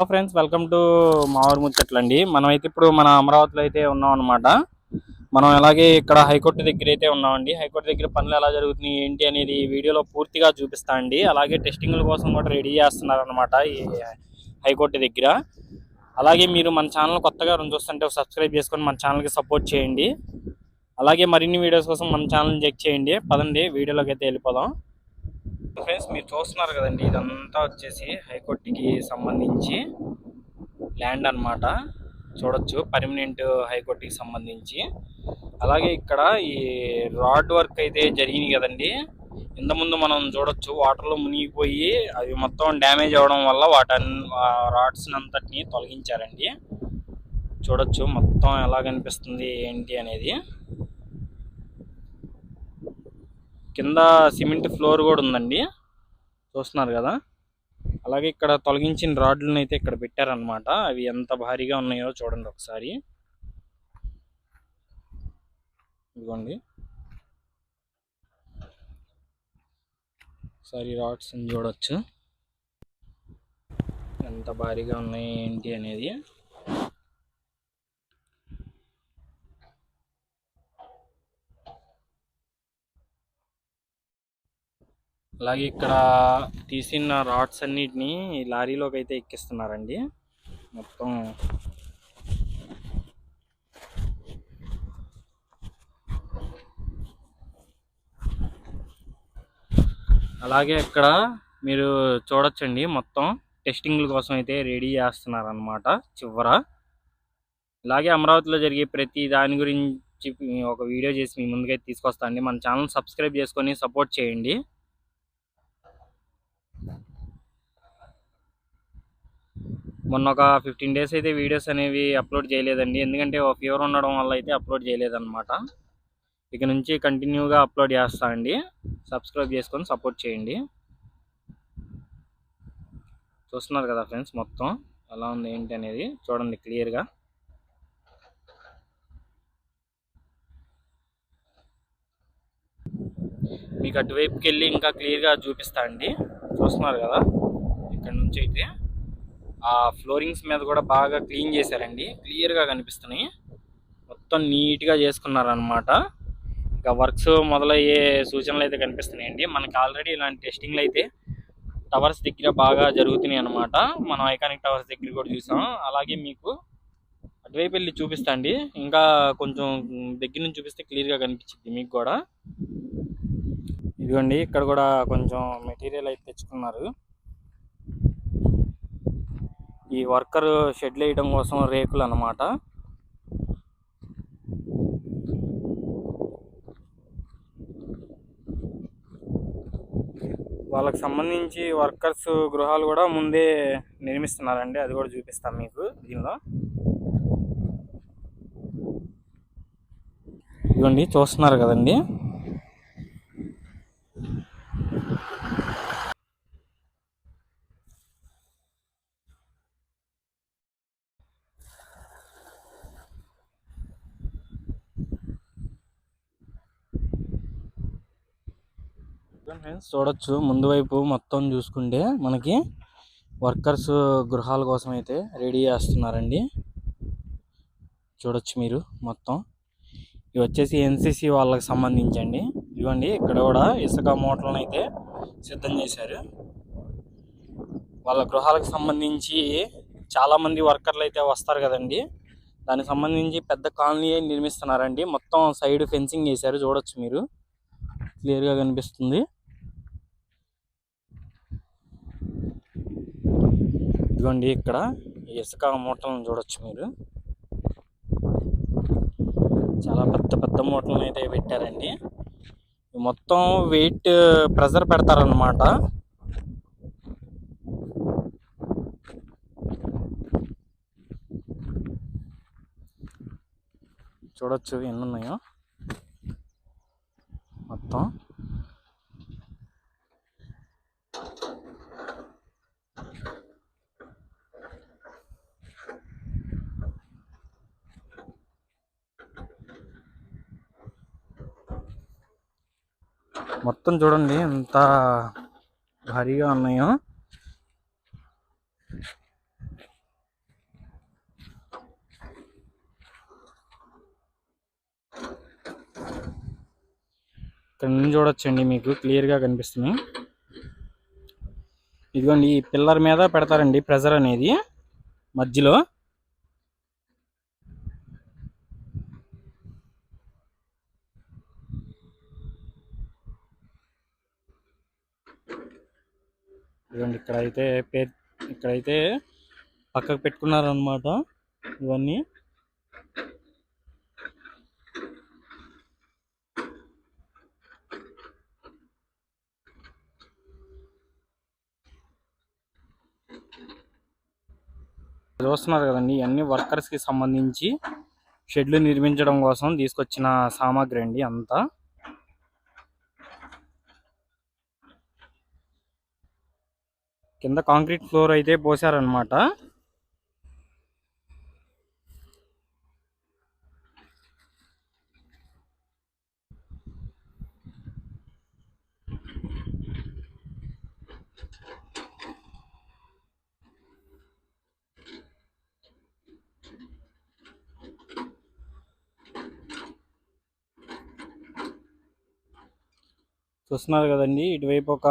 Hello friends welcome to మావూరు ముచ్చట్లు అండి మనమైతే ఇప్పుడు మన అమరావతిలో అయితే ఉన్నాం అనమాట మనం అలాగే ఇక్కడ హైకోర్టు దగ్గర అయితే ఉన్నామండి. హైకోర్టు దగ్గర పనులు ఎలా జరుగుతున్నాయి ఏంటి అనేది వీడియోలో పూర్తిగా చూపిస్తా అండి. అలాగే టెస్టింగ్ల కోసం కూడా రెడీ చేస్తున్నారు అనమాట ఈ హైకోర్టు దగ్గర. అలాగే మీరు మన ఛానల్ కొత్తగా రెండు చూస్తుంటే సబ్స్క్రైబ్ చేసుకొని మన ఛానల్కి సపోర్ట్ చేయండి. అలాగే మరిన్ని వీడియోస్ కోసం మన ఛానల్ చెక్ చేయండి. పదండి వీడియోలోకి అయితే వెళ్ళిపోదాం. ఫ్రెండ్స్ మీరు చూస్తున్నారు కదండి ఇదంతా వచ్చేసి హైకోర్టుకి సంబంధించి ల్యాండ్ అన్నమాట. చూడొచ్చు పర్మనెంట్ హైకోర్టుకి సంబంధించి. అలాగే ఇక్కడ ఈ రాడ్ వర్క్ అయితే జరిగింది కదండి. ఇంతకుముందు మనం చూడొచ్చు వాటర్లో మునిగిపోయి అవి మొత్తం డ్యామేజ్ అవ్వడం వల్ల వాటన్ రాడ్స్ అంతటిని తొలగించారండి. చూడొచ్చు మొత్తం ఎలా కనిపిస్తుంది ఏంటి అనేది. కింద సిమెంట్ ఫ్లోర్ కూడా ఉందండి. చూస్తున్నారు కదా. అలాగే ఇక్కడ తొలగించిన రాడ్లను అయితే ఇక్కడ పెట్టారనమాట అవి ఎంత భారీగా ఉన్నాయో చూడండి ఒకసారి. ఇదిగోండి. ఒకసారి రాడ్స్ చూడొచ్చు. ఎంత భారీగా ఉన్నాయి ఏంటి అనేది. అలాగే ఇక్కడ తీసిన రాడ్స్ అన్నిటినీ లారీలోకి అయితే ఎక్కిస్తున్నారండి. మొత్తం అలాగే ఇక్కడ మీరు చూడొచ్చండి మొత్తం టెస్టింగ్ల కోసం అయితే రెడీ చేస్తున్నారు అనమాట చివర. ఇలాగే అమరావతిలో జరిగే ప్రతి దాని గురించి ఒక వీడియో చేసి మీ ముందుకైతే తీసుకొస్తా అండి. మన ఛానల్ సబ్స్క్రైబ్ చేసుకొని సపోర్ట్ చేయండి. మొన్న ఒక ఫిఫ్టీన్ డేస్ అయితే వీడియోస్ అనేవి అప్లోడ్ చేయలేదండి. ఎందుకంటే ఒక ఫీవర్ ఉండడం వల్ల అయితే అప్లోడ్ చేయలేదన్నమాట. ఇక నుంచి కంటిన్యూగా అప్లోడ్ చేస్తా అండి. సబ్స్క్రైబ్ చేసుకొని సపోర్ట్ చేయండి. చూస్తున్నారు కదా ఫ్రెండ్స్ మొత్తం ఎలా ఉంది ఏంటి అనేది చూడండి క్లియర్గా మీకు అటువైపుకి వెళ్ళి ఇంకా క్లియర్గా చూపిస్తా అండి. చూస్తున్నారు కదా? ఇక్కడ నుంచి అయితే. ఆ ఫ్లోరింగ్స్ మీద కూడా బాగా క్లీన్ చేశారండి. క్లియర్గా కనిపిస్తున్నాయి. మొత్తం నీట్గా చేసుకున్నారనమాట ఇక వర్క్స్ మొదలయ్యే సూచనలు అయితే కనిపిస్తున్నాయండి. మనకి ఆల్రెడీ ఇలాంటి టెస్టింగ్లు అయితే టవర్స్ దగ్గర బాగా జరుగుతున్నాయి అనమాట మనం ఐకానిక్ టవర్స్ దగ్గర కూడా చూసాం. అలాగే మీకు అటువైపు వెళ్ళి చూపిస్తా అండి. ఇంకా కొంచెం దగ్గర నుంచి చూపిస్తే క్లియర్గా కనిపించింది మీకు కూడా. ఇదిగోండి ఇక్కడ కూడా కొంచెం మెటీరియల్ అయితే తెచ్చుకున్నారు. ఈ వర్కర్ షెడ్లు వేయడం కోసం రేకులు అన్నమాట. వాళ్ళకి సంబంధించి వర్కర్స్ గృహాలు కూడా ముందే నిర్మిస్తున్నారండి. అది కూడా చూపిస్తాం మీకు దీనిలో. ఇదిగోండి చూస్తున్నారు కదండి. ఫ్రెండ్స్ చూడొచ్చు. ముందు వైపు మొత్తం చూసుకుంటే మనకి వర్కర్స్ గృహాల కోసం అయితే రెడీ చేస్తున్నారండి. చూడొచ్చు మీరు మొత్తం. ఇవి వచ్చేసి ఎన్సిసి వాళ్ళకి సంబంధించండి. ఇవ్వండి ఇక్కడ కూడా ఇసుక మూటలను అయితే సిద్ధం చేశారు. వాళ్ళ గృహాలకు సంబంధించి చాలామంది వర్కర్లు అయితే వస్తారు కదండి. దానికి సంబంధించి పెద్ద కాలనీ నిర్మిస్తున్నారండి. మొత్తం సైడ్ ఫెన్సింగ్ చేశారు చూడొచ్చు మీరు. క్లియర్గా కనిపిస్తుంది. ఇదిగోండి ఇక్కడ ఇసుక మూటలను చూడొచ్చు మీరు. చాలా పెద్ద పెద్ద మూటలను అయితే పెట్టారండి. మొత్తం వెయిట్ ప్రెజర్ పెడతారనమాట చూడొచ్చు ఎన్ని ఉన్నాయో. మొత్తం. మొత్తం చూడండి ఎంత భారీగా ఉన్నాయో. ఇక్కడ నుంచి చూడొచ్చండి మీకు క్లియర్గా కనిపిస్తున్నాయి. ఇదిగోండి ఈ పిల్లర్ మీద పెడతారండి ప్రెజర్ అనేది మధ్యలో. ఇదిగోండి ఇక్కడైతే పే ఇక్కడైతే పక్కకు పెట్టుకున్నారనమాట ఇవన్నీ. చూస్తున్నారు కదండి ఇవన్నీ వర్కర్స్కి సంబంధించి షెడ్లు నిర్మించడం కోసం తీసుకొచ్చిన సామాగ్రి అండి అంతా. కింద కాంక్రీట్ ఫ్లోర్ అయితే పోసారనమాట చూస్తున్నారు కదండి ఇటువైపు ఒక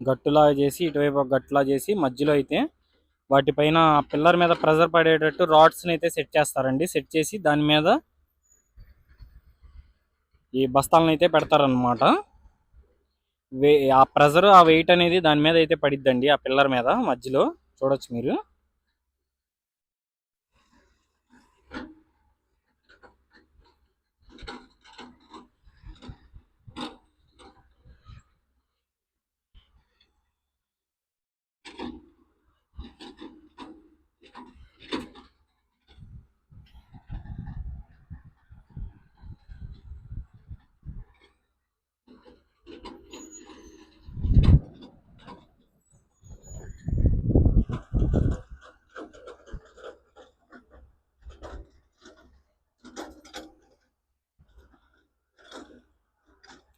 గట్టులా చేసి ఇటువైపు గట్టులా చేసి మధ్యలో అయితే వాటిపైన పిల్లర్ మీద ప్రెజర్ పడేటట్టు రాడ్స్ని అయితే సెట్ చేస్తారండి. సెట్ చేసి దాని మీద ఈ బస్తాలను అయితే పెడతారనమాట వే ఆ ప్రెజర్ ఆ వెయిట్ అనేది దాని మీద అయితే పడిద్దండి ఆ పిల్లర్ మీద మధ్యలో. చూడొచ్చు మీరు.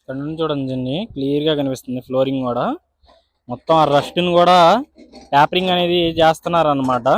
ఇక్కడ నుంచి చూడండి క్లియర్గా కనిపిస్తుంది ఫ్లోరింగ్ కూడా. మొత్తం ఆ రస్ట్ని కూడా ట్యాపరింగ్ అనేది చేస్తున్నారు అనమాట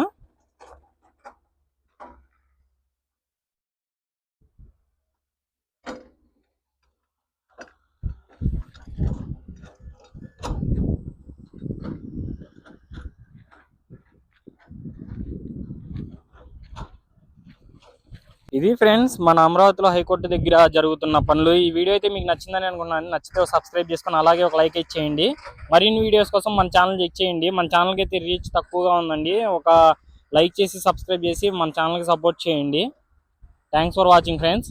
ఇది ఫ్రెండ్స్ మన అమరావతిలో హైకోర్టు దగ్గర జరుగుతున్న పనులు. ఈ వీడియో అయితే మీకు నచ్చిందని అనుకున్నాను నచ్చితే సబ్స్క్రైబ్ చేసుకొని అలాగే ఒక లైక్ ఇచ్చేయండి మరిన్ని వీడియోస్ కోసం మన ఛానల్ చెక్ చేయండి. మన ఛానల్కి అయితే రీచ్ తక్కువగా ఉందండి. ఒక లైక్ చేసి సబ్స్క్రైబ్ చేసి మన ఛానల్కి సపోర్ట్ చేయండి. Thanks for watching friends